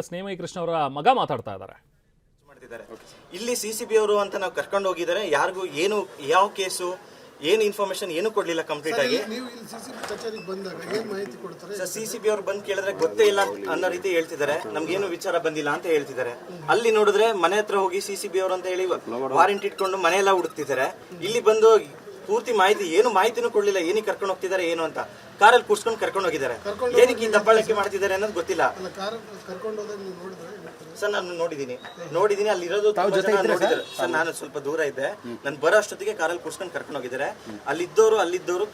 S ನೇಮೈ Krishna ಅವರ ಮಗ ಮಾತಾಡ್ತಾ ಇದ್ದಾರೆ. ಮಾಡ್ತಿದ್ದಾರೆ. ಇಲ್ಲಿ ಸಿ ಸಿ ಬಿ ಅವರು ಅಂತ ನಾವು ಕರ್ಕೊಂಡು ಹೋಗಿದ್ದಾರೆ. ಯಾರಿಗೂ ಏನು ಯಾವ ಕೇಸು ಏನು ಇನ್ಫಾರ್ಮೇಶನ್ ಏನು ಕೊಡಲಿಲ್ಲ ಕಂಪ್ಲೀಟ್ ಆಗಿ. ನೀವು ಇಲ್ಲಿ ಸಿ ಸಿ ಬಿ ಕಚೇರಿಗೆ ಬಂದಾಗ ಏನ್ ಮಾಹಿತಿ ಕೊಡ್ತಾರೆ? ಸರ್ ಸಿ ಸಿ ಬಿ ಅವ್ರು ಬಂದು ಕೇಳಿದ್ರೆ ಗೊತ್ತೇ ಇಲ್ಲ ಅನ್ನೋ ರೀತಿ ಹೇಳ್ತಿದ್ದಾರೆ. ನಮ್ಗೇನು ವಿಚಾರ ಬಂದಿಲ್ಲ ಅಂತ ಹೇಳ್ತಿದ್ದಾರೆ. ಅಲ್ಲಿ ನೋಡಿದ್ರೆ ಮನೆ ಹತ್ರ ಹೋಗಿ ಸಿ ಸಿ ಬಿ ಅವರು ಅಂತ ಹೇಳಿ ವಾರಂಟ್ ಇಟ್ಕೊಂಡು ಮನೆ ಎಲ್ಲ ಹುಡುಕ್ತಿದ್ದಾರೆ. ಇಲ್ಲಿ ಬಂದು ಪೂರ್ತಿ ಮಾಹಿತಿ ಏನು ಮಾಹಿತಿನೂ ಕೊಡ್ಲಿಲ್ಲ ಏನಕ್ಕೆ ಕರ್ಕೊಂಡು ಹೋಗ್ತಿದ್ದಾರೆ ಏನು ಅಂತ. ಕಾರಲ್ಲಿ ಕೂರ್ಸ್ಕೊಂಡು ಕರ್ಕೊಂಡು ಹೋಗಿದ್ದಾರೆ. ಏನಕ್ಕೆ ಈ ದಬ್ಬಾಳಿಕೆ ಮಾಡ್ತಿದ್ದಾರೆ ಅನ್ನೋದು ಗೊತ್ತಿಲ್ಲ. ಸರ್ ನಾನು ನೋಡಿದ್ದೀನಿ. ನೋಡಿದ್ದೀನಿ ಅಲ್ಲಿ ಇರೋದು ನೋಡಿದ್ದಾರೆ ಸರ್? ನಾನು ಸ್ವಲ್ಪ ದೂರ ಇದ್ದೆ. ನಾನು ಬರೋ ಅಷ್ಟೊತ್ತಿಗೆ ಕಾರಲ್ಲಿ ಕೂರ್ಸ್ಕೊಂಡು ಕರ್ಕೊಂಡು ಹೋಗಿದ್ದಾರೆ. ಅಲ್ಲಿದ್ದವರು ಅಲ್ಲಿದ್ದವರು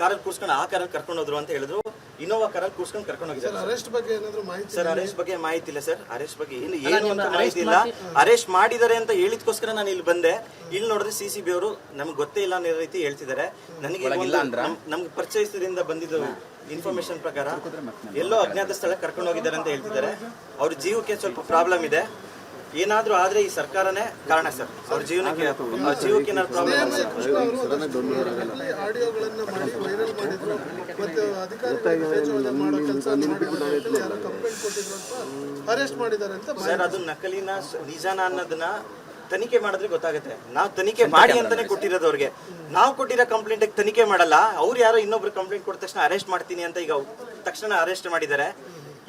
ಕಾರಲ್ಲಿ ಕೂರ್ಸ್ಕೊಂಡು ಆ ಕಾರಲ್ಲಿ ಕರ್ಕೊಂಡು ಹೋದ್ರು ಅಂತ ಹೇಳಿದ್ರು. ಇನೋವಾ ಕಾರಲ್ಲಿ ಕೂರ್ಸ್ಕೊಂಡು ಕರ್ಕೊಂಡು ಹೋಗಿದ್ದಾರೆ. ಅರೆಸ್ಟ್ ಬಗ್ಗೆ ಏನಾದ್ರು ಮಾಹಿತಿ ಸರ್ ಅರೆಸ್ಟ್ ಬಗ್ಗೆ ಮಾಹಿತಿ ಇಲ್ಲ ಸರ್. ಅರೆಸ್ಟ್ ಬಗ್ಗೆ ಏನು ಏನು ಅಂತ ಮಾಹಿತಿ ಇಲ್ಲ. ಅರೆಸ್ಟ್ ಮಾಡಿದ್ದಾರೆ ಅಂತ ಹೇಳಿದ್ಕೋಸ್ಕರ ನಾನು ಇಲ್ಲಿ ಬಂದೆ. ಇಲ್ಲಿ ನೋಡಿದ್ರೆ ಸಿ ಸಿ ಬಿ ಅವರು ನಮ್ಗೆ ಗೊತ್ತೇ ಇಲ್ಲ ಅನ್ನೋ ರೀತಿ ಹೇಳ್ತಿದ್ದಾರೆ. ನನಗೆ ನಮ್ಗೆ ಪರಿಚಯಿಸಿದ್ರಿಂದ ಬಂದಿದ್ದು ಇನ್ಫಾರ್ಮೇಶನ್ ಪ್ರಕಾರ ಎಲ್ಲೋ ಅಜ್ಞಾತ ಸ್ಥಳಕ್ಕೆ ಕರ್ಕೊಂಡು ಹೋಗಿದ್ದಾರೆ ಅಂತ ಹೇಳ್ತಿದ್ದಾರೆ. ಅವ್ರ ಜೀವಕ್ಕೆ ಸ್ವಲ್ಪ ಪ್ರಾಬ್ಲಮ್ ಇದೆ. ಏನಾದ್ರೂ ಆದ್ರೆ ಈ ಸರ್ಕಾರನೇ ಕಾರಣ ಸರ್. ಅವ್ರ ಜೀವನಕ್ಕೆ ಅವ್ರ ಜೀವಕ್ಕೆ ಏನಾದ್ರು ಪ್ರಾಬ್ಲಮ್ ಕೃಷ್ಣ ಅವರು ಆಡಿಯೋಗಳನ್ನ ಮಾಡಿ ವೈರಲ್ ಮಾಡಿದ್ರು ಮತ್ತೆ ಅಧಿಕಾರಿಗಳು ತೇಜೋವಧೆ ಮಾಡೋ ಕೆಲಸ ಮಾಡಿದ್ದಾರೆ ಅಂತ ಯಾರೋ ಕಂಪ್ಲೇಂಟ್ ಕೊಟ್ಟಿದ್ರು ಅಂತ ಅರೆಸ್ಟ್ ಮಾಡಿದ್ದಾರೆ ಅಂತ ಸರ್ ಅದು ನಕಲಿನ ಸ- ನಿಜಾನ ಅನ್ನೋದನ್ನ ತನಿಖೆ ಮಾಡಿದ್ರೆ ಗೊತ್ತಾಗುತ್ತೆ. ನಾವು ತನಿಖೆ ಮಾಡಿ ಅಂತಾನೆ ಕೊಟ್ಟಿರೋದು ಅವ್ರಿಗೆ. ನಾವು ಕೊಟ್ಟಿರೋ ಕಂಪ್ಲೇಂಟ್ ತನಿಖೆ ಮಾಡಲ್ಲ. ಅವ್ರು ಯಾರೋ ಇನ್ನೊಬ್ರು ಕಂಪ್ಲೇಂಟ್ ಕೊಟ್ಟ ತಕ್ಷಣ ಅರೆಸ್ಟ್ ಮಾಡ್ತೀನಿ ಅಂತ ಈಗ ತಕ್ಷಣ ಅರೆಸ್ಟ್ ಮಾಡಿದ್ದಾರೆ.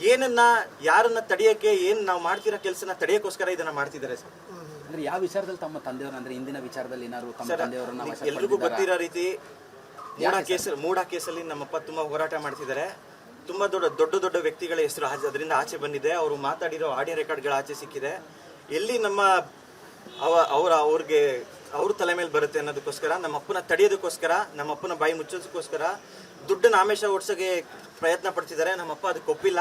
ಏನನ್ನ ಯಾರನ್ನ ತಡೆಯಕ್ಕೆ ಏನ್ ನಾವು ಮಾಡ್ತಿರೋ ಕೆಲಸನ ತಡೆಯಕ್ಕೋಸ್ಕರ ಇದನ್ನ ಮಾಡ್ತಿದ್ದಾರೆ ಸರ್ ಅಂದ್ರೆ ಯಾವ ವಿಚಾರದಲ್ಲಿ ತಮ್ಮ ತಂದೆಯವರು ಅಂದ್ರೆ ಇಂದಿನ ವಿಚಾರದಲ್ಲಿ ಏನಾದ್ರು ತಮ್ಮ ತಂದೆಯವರನ್ನ ವಶ ಎಲ್ರಿಗೂ ಗೊತ್ತಿರೋ ರೀತಿ ಮೂಡ ಕೇಸ್ ಮೂಡ ಕೇಸಲ್ಲಿ ನಮ್ಮಪ್ಪ ತುಂಬಾ ಹೋರಾಟ ಮಾಡ್ತಿದ್ದಾರೆ. ತುಂಬಾ ದೊಡ್ಡ ದೊಡ್ಡ ದೊಡ್ಡ ವ್ಯಕ್ತಿಗಳ ಹೆಸರು ಅದರಿಂದ ಆಚೆ ಬಂದಿದೆ. ಅವರು ಮಾತಾಡಿರೋ ಆಡಿಯೋ ರೆಕಾರ್ಡ್ಗಳ ಆಚೆ ಸಿಕ್ಕಿದೆ. ಎಲ್ಲಿ ನಮ್ಮ ಅವ ಅವರ ಅವ್ರಿಗೆ ಅವ್ರ ತಲೆ ಮೇಲೆ ಬರುತ್ತೆ ಅನ್ನೋದಕ್ಕೋಸ್ಕರ ನಮ್ಮ ಅಪ್ಪನ ತಡೆಯೋದಕ್ಕೋಸ್ಕರ ನಮ್ಮ ಅಪ್ಪನ ಬಾಯಿ ಮುಚ್ಚೋದಕ್ಕೋಸ್ಕರ ದುಡ್ಡನ್ನ ಆಮೇಶ ಓಡಿಸೋಕೆ ಪ್ರಯತ್ನ ಪಡ್ತಿದ್ದಾರೆ. ನಮ್ಮಪ್ಪ ಅದಕ್ಕೆ ಒಪ್ಪಿಲ್ಲ.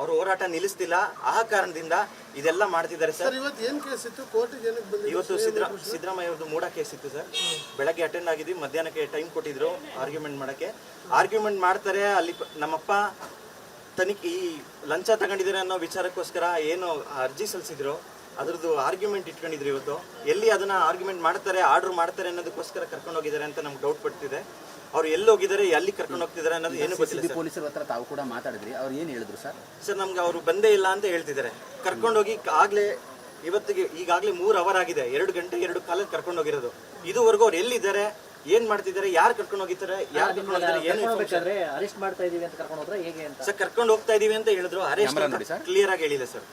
ಅವ್ರ ಹೋರಾಟ ನಿಲ್ಲಿಸ್ತಿಲ್ಲ. ಆ ಕಾರಣದಿಂದ ಇದೆಲ್ಲ ಮಾಡ್ತಿದ್ದಾರೆ ಸರ್. ಇವತ್ತು ಏನು ಕೇಸ್ ಇತ್ತು? ಕೋರ್ಟಿಗೆ ಏನಕ್ಕೆ ಬಂದಿದೆ ಇವತ್ತು ಸಿದ್ದರಾ ಸಿದ್ದರಾಮಯ್ಯ ಅವ್ರದ್ದು ಮೂಡ ಕೇಸ್ ಇತ್ತು ಸರ್. ಬೆಳಗ್ಗೆ ಅಟೆಂಡ್ ಆಗಿದ್ವಿ ಮಧ್ಯಾಹ್ನಕ್ಕೆ ಟೈಮ್ ಕೊಟ್ಟಿದ್ರು ಆರ್ಗ್ಯುಮೆಂಟ್ ಮಾಡಕ್ಕೆ. ಆರ್ಗ್ಯುಮೆಂಟ್ ಮಾಡ್ತಾರೆ ಅಲ್ಲಿ ನಮ್ಮಪ್ಪ ತನಿಖೆ ಈ ಲಂಚ ತಗೊಂಡಿದ್ದಾರೆ ಅನ್ನೋ ವಿಚಾರಕ್ಕೋಸ್ಕರ ಏನು ಅರ್ಜಿ ಸಲ್ಲಿಸಿದ್ರು ಅದ್ರದ್ದು ಆರ್ಗ್ಯುಮೆಂಟ್ ಇಟ್ಕೊಂಡಿದ್ರು ಇವತ್ತು. ಎಲ್ಲಿ ಅದನ್ನ ಆರ್ಗ್ಯುಮೆಂಟ್ ಮಾಡ್ತಾರೆ ಆರ್ಡರ್ ಮಾಡ್ತಾರೆ ಅನ್ನೋದಕ್ಕೋಸ್ಕರ ಕರ್ಕೊಂಡು ಹೋಗಿದ್ದಾರೆ ಅಂತ ನಮ್ಗೆ ಡೌಟ್ ಪಡ್ತಿದೆ. ಅವ್ರು ಎಲ್ಲಿ ಹೋಗಿದ್ದಾರೆ ಎಲ್ಲಿ ಕರ್ಕೊಂಡು ಹೋಗ್ತಿದ್ದಾರೆ ಅನ್ನೋದು ಏನು ಗೊತ್ತಿಲ್ಲ ಸರ್. ಪೊಲೀಸರ ಹತ್ರ ತಾವು ಕೂಡ ಮಾತಾಡಿದ್ರಿ. ಅವ್ರು ಏನು ಹೇಳಿದ್ರು ಸರ್? ಸರ್ ನಮ್ಗೆ ಅವರು ಬಂದೇ ಇಲ್ಲ ಅಂತ ಹೇಳ್ತಿದ್ದಾರೆ. ಕರ್ಕೊಂಡೋಗಿ ಆಗ್ಲೇ ಇವತ್ತಿಗೆ ಈಗಾಗಲೇ ಮೂರು ಅವರ್ ಆಗಿದೆ. ಎರಡು ಗಂಟೆ ಎರಡು ಕಾಲ ಕರ್ಕೊಂಡು ಹೋಗಿರೋದು. ಇದುವರೆಗೂ ಅವ್ರು ಎಲ್ಲಿದ್ದಾರೆ ಏನ್ ಮಾಡ್ತಿದ್ದಾರೆ ಯಾರು ಕರ್ಕೊಂಡು ಹೋಗಿದ್ದಾರೆ ಯಾರು ಕರ್ಕೊಂಡು ಹೋಗಿದ್ದಾರೆ ಏನು ಅರೆಸ್ಟ್ ಮಾಡ್ತಾ ಇದೀವಿ ಅಂತ ಕರ್ಕೊಂಡು ಹೋದ್ರೆ ಹೇಗೆ ಅಂತ? ಸರ್ ಕರ್ಕೊಂಡು ಹೋಗ್ತಾ ಇದೀವಿ ಅಂತ ಹೇಳಿದ್ರು. ಅರೆಸ್ಟ್ ಕ್ಲಿಯರ್ ಆಗಿ ಹೇಳಿಲ್ಲ ಸರ್.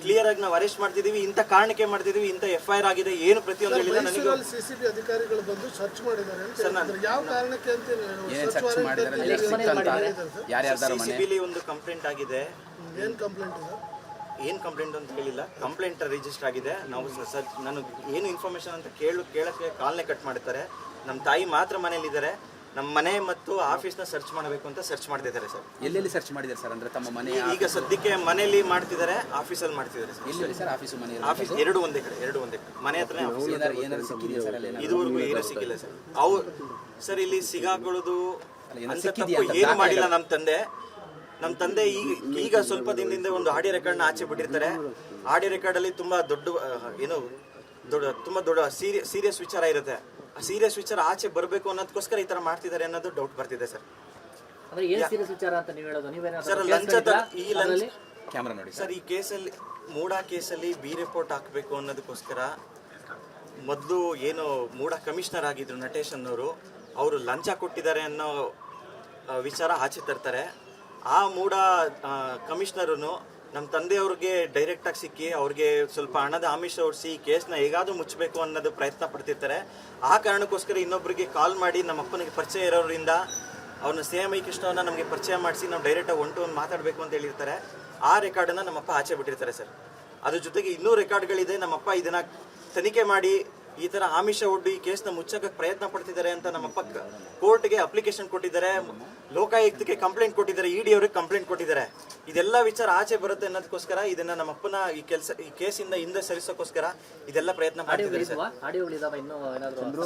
ಕ್ಲಿಯರ್ ಆಗಿ ನಾವು ಅರೆಸ್ಟ್ ಮಾಡ್ತಿದೀವಿ ಇಂಥ ಕಾರಣಕ್ಕೆ ಮಾಡ್ತಿದೀವಿ ಇಂಥ ಎಫ್ ಐ ಆರ್ ಆಗಿದೆ ಏನು ಪ್ರತಿಯೊಂದು ಹೇಳಿಲ್ಲ ನನಗೆ ಮೈಸೂರಲ್ಲಿ ಸಿ ಸಿ ಬಿ ಅಧಿಕಾರಿಗಳು ಬಂದು ಸರ್ಚ್ ಮಾಡಿದ್ದಾರೆ ಅಂತ ಹೇಳಿದ್ರು. ಯಾವ ಕಾರಣಕ್ಕೆ ಅಂತ ಏನೇನ್ ಸರ್ಚ್ ಸರ್ಚ್ ಮಾಡಿದಾರೆ ಎಷ್ಟು ಸಿಕ್ತಂತ ಯಾರ್ಯಾರ್ದಾರ ಮನೆ? ಸಿಸಿಬಿಲಿ ಒಂದು ಕಂಪ್ಲೇಂಟ್ ಆಗಿದೆ. ಏನ್ ಕಂಪ್ಲೇಂಟ್ ಇದೆ ಏನ್ ಕಂಪ್ಲೇಂಟ್ ಅಂತ ಹೇಳಿಲ್ಲ. ಕಂಪ್ಲೇಂಟ್ ರಿಜಿಸ್ಟರ್ ಆಗಿದೆ. ನಾವು ಸ- ಸರ್ ನಾನು ಏನು ಇನ್ಫಾರ್ಮೇಶನ್ ಅಂತ ಕೇಳು ಕೇಳಕ್ಕೆ ಕಾಲ್ನೇ ಕಟ್ ಮಾಡ್ತಾರೆ. ನಮ್ಮ ತಾಯಿ ಮಾತ್ರ ಮನೇಲಿ ಇದ್ದಾರೆ ನಮ್ಮ ಮನೆ ಮತ್ತು ಆಫೀಸ್ನ ಸರ್ಚ್ ಮಾಡಬೇಕು ಅಂತ ಸರ್ಚ್ ಮಾಡ್ತಿದ್ದಾರೆ ಸರ್. ಎಲ್ಲೆಲ್ಲಿ ಸರ್ಚ್ ಮಾಡಿದ್ದಾರೆ ಸರ್? ಅಂದ್ರೆ ತಮ್ಮ ಮನೆ ಈಗ ಸದ್ಯಕ್ಕೆ ಮನೇಲಿ ಮಾಡ್ತಿದ್ದಾರೆ ಆಫೀಸಲ್ಲಿ ಮಾಡ್ತಿದ್ದಾರೆ ಸರ್. ಎಲ್ಲಿ ಸರ್ ಆಫೀಸು ಮನೆ ಆಫೀಸ್ ಎರಡು ಒಂದೇ ಕಡೆ ಎರಡು ಒಂದೇ ಕಡೆ. ಮನೆ ಹತ್ರ ಆಫೀಸ್ ಏನಾರು ಏನಾರು ಸಿಕ್ಕಿದೆಯಾ ಸರ್ ಅಲ್ಲಿ? ಇದುವರೆಗೂ ಏನು ಸಿಕ್ಕಿಲ್ಲ ಸರ್. ಅವ್ರು ಸರ್ ಇಲ್ಲಿ ಸಿಗಾಕೊಳ್ಳೋದು ಏನಾದ್ರು ಅಂತ ತಪ್ಪು ಏನು ಮಾಡಿಲ್ಲ ನಮ್ಮ ತಂದೆ. ನಮ್ಮ ತಂದೆ ಈಗ ಈಗ ಸ್ವಲ್ಪ ದಿನದಿಂದ ಒಂದು ಆಡಿಯೋ ರೆಕಾರ್ಡ್ನ ಆಚೆ ಬಿಟ್ಟಿರ್ತಾರೆ. ಆಡಿಯೋ ರೆಕಾರ್ಡಲ್ಲಿ ತುಂಬಾ ದೊಡ್ಡ ಆ, ಏನು ದೊಡ್ಡ ತುಂಬಾ ದೊಡ್ಡ ಸೀರಿಯಸ್ ವಿಚಾರ ಇರುತ್ತೆ. ಸೀರಿಯಸ್ ವಿಚಾರ ಆಚೆ ಬರಬೇಕು ಅನ್ನೋದಕ್ಕೋಸ್ಕರ ಈ ತರ ಮಾಡ್ತಿದ್ದಾರೆ ಅನ್ನೋದು ಡೌಟ್ ಬರ್ತಿದೆ ಸರ್. ಅಂದ್ರೆ ಏನ್ ಸೀರಿಯಸ್ ವಿಚಾರ ಅಂತ ನೀವು ಹೇಳೋದು? ಸರ್ ಲಂಚ ಈ ಲಂಚ ಕ್ಯಾಮ್ರಾ ನೋಡಿ ಸರ್ ಈ ಕೇಸಲ್ಲಿ ಮೂಡಾ ಕೇಸಲ್ಲಿ ಬಿ ರಿಪೋರ್ಟ್ ಹಾಕಬೇಕು ಅನ್ನೋದಕ್ಕೋಸ್ಕರ ಮೊದಲು ಏನು ಮೂಡಾ ಕಮಿಷನರ್ ಆಗಿದ್ರು ನಟೇಶ್ ಅನ್ನೋರು ಅವರು ಲಂಚ ಕೊಟ್ಟಿದ್ದಾರೆ ಅನ್ನೋ ವಿಚಾರ ಆಚೆ ತರ್ತಾರೆ. ಆ ಮೂಡಾ ಕಮಿಷನರು ನಮ್ಮ ತಂದೆಯವ್ರಿಗೆ ಡೈರೆಕ್ಟಾಗಿ ಸಿಕ್ಕಿ ಅವ್ರಿಗೆ ಸ್ವಲ್ಪ ಹಣದ ಆಮಿಷ ಹೊಡಿಸಿ ಕೇಸ್ನ ಹೇಗಾದ್ರೂ ಮುಚ್ಚಬೇಕು ಅನ್ನೋದು ಪ್ರಯತ್ನ ಪಡ್ತಿರ್ತಾರೆ. ಆ ಕಾರಣಕ್ಕೋಸ್ಕರ ಇನ್ನೊಬ್ಬರಿಗೆ ಕಾಲ್ ಮಾಡಿ ನಮ್ಮ ಅಪ್ಪನಿಗೆ ಪರಿಚಯ ಇರೋರಿಂದ ಅವ್ರನ್ನ ಸಿ ಎಂ ಐ ಕೃಷ್ಣವನ್ನ ನಮಗೆ ಪರಿಚಯ ಮಾಡಿಸಿ ನಾವು ಡೈರೆಕ್ಟಾಗಿ ಒಂಟು ಒನ್ ಮಾತಾಡಬೇಕು ಅಂತ ಹೇಳಿರ್ತಾರೆ. ಆ ರೆಕಾರ್ಡನ್ನು ನಮ್ಮಪ್ಪ ಆಚೆ ಬಿಟ್ಟಿರ್ತಾರೆ ಸರ್. ಅದ್ರ ಜೊತೆಗೆ ಇನ್ನೂ ರೆಕಾರ್ಡ್ಗಳಿದೆ ನಮ್ಮಪ್ಪ ಇದನ್ನು ತನಿಖೆ ಮಾಡಿ ಈ ತರ ಆಮಿಷ ಒಡ್ಡಿ ಈ ಕೇಸ್ನ ಮುಚ್ಚಕ್ಕೆ ಪ್ರಯತ್ನ ಪಡ್ತಿದ್ದಾರೆ ಅಂತ ನಮ್ಮ ಪಕ್ಕ ಕೋರ್ಟ್ಗೆ ಅಪ್ಲಿಕೇಶನ್ ಕೊಟ್ಟಿದ್ದಾರೆ. ಲೋಕಾಯುಕ್ತಕ್ಕೆ ಕಂಪ್ಲೇಂಟ್ ಕೊಟ್ಟಿದ್ದಾರೆ. ಇಡಿ ಅವ್ರಿಗೆ ಕಂಪ್ಲೇಂಟ್ ಕೊಟ್ಟಿದ್ದಾರೆ. ಇದೆಲ್ಲ ವಿಚಾರ ಆಚೆ ಬರುತ್ತೆ ಅನ್ನೋದಕ್ಕೋಸ್ಕರ ಇದನ್ನ ನಮ್ಮ ಅಪ್ಪನ ಈ ಕೆಲಸ ಈ ಕೇಸಿಂದ ಹಿಂದೆ ಸರಿಸೋಕ್ಕೋಸ್ಕರ ಇದೆಲ್ಲ ಪ್ರಯತ್ನ ಮಾಡ್ತಿದ್ದಾರೆ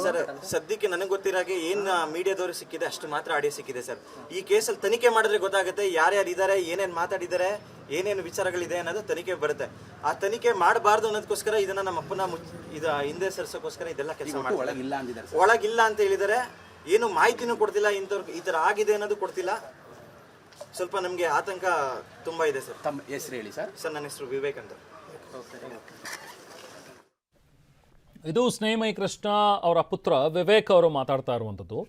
ಸರ್. ಸದ್ಯಕ್ಕೆ ನನಗೆ ಗೊತ್ತಿರಾಗೆ ಏನ್ ಮೀಡಿಯಾದವರು ಸಿಕ್ಕಿದೆ ಅಷ್ಟು ಮಾತ್ರ ಆಡಿಯೋ ಸಿಕ್ಕಿದೆ ಸರ್. ಈ ಕೇಸಲ್ಲಿ ತನಿಖೆ ಮಾಡಿದ್ರೆ ಗೊತ್ತಾಗುತ್ತೆ ಯಾರ್ಯಾರು ಇದ್ದಾರೆ ಏನೇನ್ ಮಾತಾಡಿದ್ದಾರೆ ಏನೇನು ವಿಚಾರಗಳಿದೆ ಅನ್ನೋದು ತನಿಖೆ ಬರುತ್ತೆ. ಆ ತನಿಖೆ ಮಾಡಬಾರ್ದು ಅನ್ನೋದಕ್ಕೋಸ್ಕರ ಇದನ್ನ ನಮ್ಮ ಅಪ್ಪನ ಇದು ಹಿಂದೆ ಸರಿಸೋಕ್ಕೋಸ್ಕರ ಇದೆಲ್ಲ ಕೆಲಸ ಮಾಡ್ತಾರೆ. ಒಳಗಿಲ್ಲ ಅಂತ ಹೇಳಿದರೆ ಏನು ಮಾಹಿತಿನೂ ಕೊಡ್ತಿಲ್ಲ ಇಂಥವ್ರ ಈ ಥರ ಆಗಿದೆ ಅನ್ನೋದು ಕೊಡ್ತಿಲ್ಲ. ಸ್ವಲ್ಪ ನಮಗೆ ಆತಂಕ ತುಂಬ ಇದೆ ಸರ್. ತಮ್ಮ ಹೆಸರು ಹೇಳಿ ಸರ್. ಸರ್ ನನ್ನ ಹೆಸರು ವಿವೇಕ್ ಅಂತ ಇದು ಸ್ನೇಹಮಯಿ ಕೃಷ್ಣ ಅವರ ಪುತ್ರ ವಿವೇಕ್ ಅವರು ಮಾತಾಡ್ತಾ ಇರುವಂಥದ್ದು.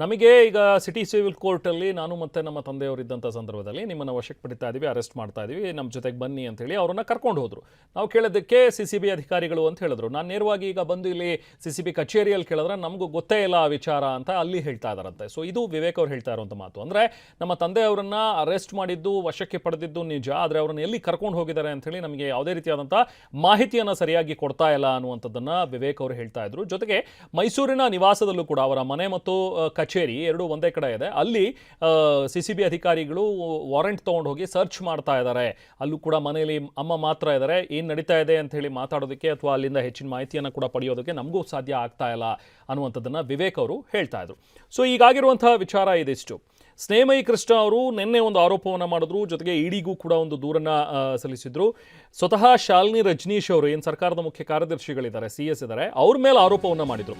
ನಮಗೆ ಈಗ ಸಿಟಿ ಸಿವಿಲ್ ಕೋರ್ಟಲ್ಲಿ ನಾನು ಮತ್ತು ನಮ್ಮ ತಂದೆಯವರಿದ್ದಂಥ ಸಂದರ್ಭದಲ್ಲಿ ನಿಮ್ಮನ್ನು ವಶಕ್ಕೆ ಪಡಿತಾ ಇದ್ದೀವಿ ಅರೆಸ್ಟ್ ಮಾಡ್ತಾ ಇದ್ದೀವಿ ನಮ್ಮ ಜೊತೆಗೆ ಬನ್ನಿ ಅಂತೇಳಿ ಅವರನ್ನು ಕರ್ಕೊಂಡು ಹೋದರು. ನಾವು ಕೇಳೋದಕ್ಕೆ ಸಿ ಸಿ ಬಿ ಅಧಿಕಾರಿಗಳು ಅಂತ ಹೇಳಿದ್ರು. ನಾನು ನೇರವಾಗಿ ಈಗ ಬಂದು ಇಲ್ಲಿ ಸಿ ಸಿ ಬಿ ಕಚೇರಿಯಲ್ಲಿ ಕೇಳಿದ್ರೆ ನಮಗೂ ಗೊತ್ತೇ ಇಲ್ಲ ಆ ವಿಚಾರ ಅಂತ ಅಲ್ಲಿ ಹೇಳ್ತಾ ಇದ್ದಾರಂತೆ ಸೊ ಇದು ವಿವೇಕ್ ಅವ್ರು ಹೇಳ್ತಾ ಇರುವಂಥ ಮಾತು. ಅಂದರೆ ನಮ್ಮ ತಂದೆಯವರನ್ನು ಅರೆಸ್ಟ್ ಮಾಡಿದ್ದು, ವಶಕ್ಕೆ ಪಡೆದಿದ್ದು ನಿಜ. ಆದರೆ ಅವರನ್ನು ಎಲ್ಲಿ ಕರ್ಕೊಂಡು ಹೋಗಿದ್ದಾರೆ ಅಂತೇಳಿ ನಮಗೆ ಯಾವುದೇ ರೀತಿಯಾದಂಥ ಮಾಹಿತಿಯನ್ನು ಸರಿಯಾಗಿ ಕೊಡ್ತಾ ಇಲ್ಲ ಅನ್ನುವಂಥದ್ದನ್ನು ವಿವೇಕ್ ಅವರು ಹೇಳ್ತಾ ಇದ್ರು. ಜೊತೆಗೆ ಮೈಸೂರಿನ ನಿವಾಸದಲ್ಲೂ ಕೂಡ ಅವರ ಮನೆ ಮತ್ತು ಕಚೇರಿ ಎರಡು ಒಂದೇ ಕಡೆ ಇದೆ. ಅಲ್ಲಿ ಸಿ ಸಿ ಬಿ ಅಧಿಕಾರಿಗಳು ವಾರೆಂಟ್ ತೊಗೊಂಡು ಹೋಗಿ ಸರ್ಚ್ ಮಾಡ್ತಾ ಇದ್ದಾರೆ ಅಲ್ಲೂ ಕೂಡ ಮನೆಯಲ್ಲಿ ಅಮ್ಮ ಮಾತ್ರ ಇದ್ದಾರೆ ಏನು ನಡೀತಾ ಇದೆ ಅಂತ ಹೇಳಿ ಮಾತಾಡೋದಕ್ಕೆ ಅಥವಾ ಅಲ್ಲಿಂದ ಹೆಚ್ಚಿನ ಮಾಹಿತಿಯನ್ನು ಕೂಡ ಪಡೆಯೋದಕ್ಕೆ ನಮಗೂ ಸಾಧ್ಯ ಆಗ್ತಾ ಇಲ್ಲ ಅನ್ನುವಂಥದ್ದನ್ನು ವಿವೇಕ್ ಅವರು ಹೇಳ್ತಾ ಇದ್ರು. ಸೊ ಈಗಾಗಿರುವಂತಹ ವಿಚಾರ ಇದಿಷ್ಟು. ಸ್ನೇಹಮಯಿ ಕೃಷ್ಣ ಅವರು ನಿನ್ನೆ ಒಂದು ಆರೋಪವನ್ನು ಮಾಡಿದ್ರು. ಜೊತೆಗೆ ಇಡಿಗೂ ಕೂಡ ಒಂದು ದೂರನ್ನ ಸಲ್ಲಿಸಿದ್ರು. ಸ್ವತಃ ಶಾಲಿನಿ ರಜನೀಶ್ ಅವರು, ಏನು ಸರ್ಕಾರದ ಮುಖ್ಯ ಕಾರ್ಯದರ್ಶಿಗಳಿದ್ದಾರೆ, ಸಿ ಎಸ್ ಇದ್ದಾರೆ, ಅವ್ರ ಮೇಲೆ ಆರೋಪವನ್ನು ಮಾಡಿದ್ರು.